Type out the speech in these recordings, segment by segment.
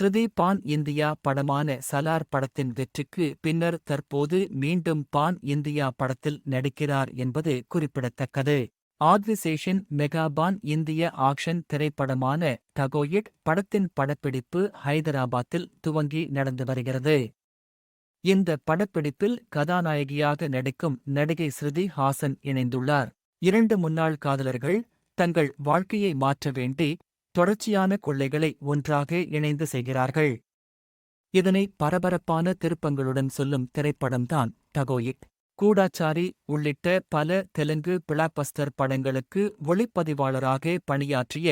ஸ்ருதி pan India படமான சலார் படத்தின் வெற்றிக்கு பின்னர் தற்போது மீண்டும் பான் இந்தியா படத்தில் நடிக்கிறார் என்பது குறிப்பிடத்தக்கது. ஆத்விசேஷன் மெகாபான் இந்திய ஆக்ஷன் திரைப்படமான டகோயிட் படத்தின் படப்பிடிப்பு ஹைதராபாத்தில் துவங்கி நடந்து வருகிறது. இந்த படப்பிடிப்பில் கதாநாயகியாக நடிக்கும் நடிகை ஸ்ருதி ஹாசன் இணைந்துள்ளார். இரண்டு முன்னாள் காதலர்கள் தங்கள் வாழ்க்கையை மாற்ற வேண்டி தொடர்ச்சியான கொள்ளைகளை ஒன்றாக இணைந்து செய்கிறார்கள். இதனை பரபரப்பான திருப்பங்களுடன் சொல்லும் திரைப்படம்தான் டகோயிட் கூடாச்சாரி உள்ளிட்ட பல தெலுங்கு பிளாக்பஸ்டர் படங்களுக்கு ஒளிப்பதிவாளராக பணியாற்றிய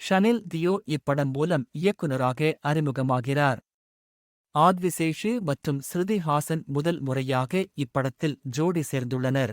ஷனில் தியோ இப்படம் மூலம் இயக்குநராக அறிமுகமாகிறார். ஆத்விசேஷு மற்றும் ஸ்ருதி ஹாசன் முதல் முறையாக இப்படத்தில் ஜோடி சேர்ந்துள்ளனர்.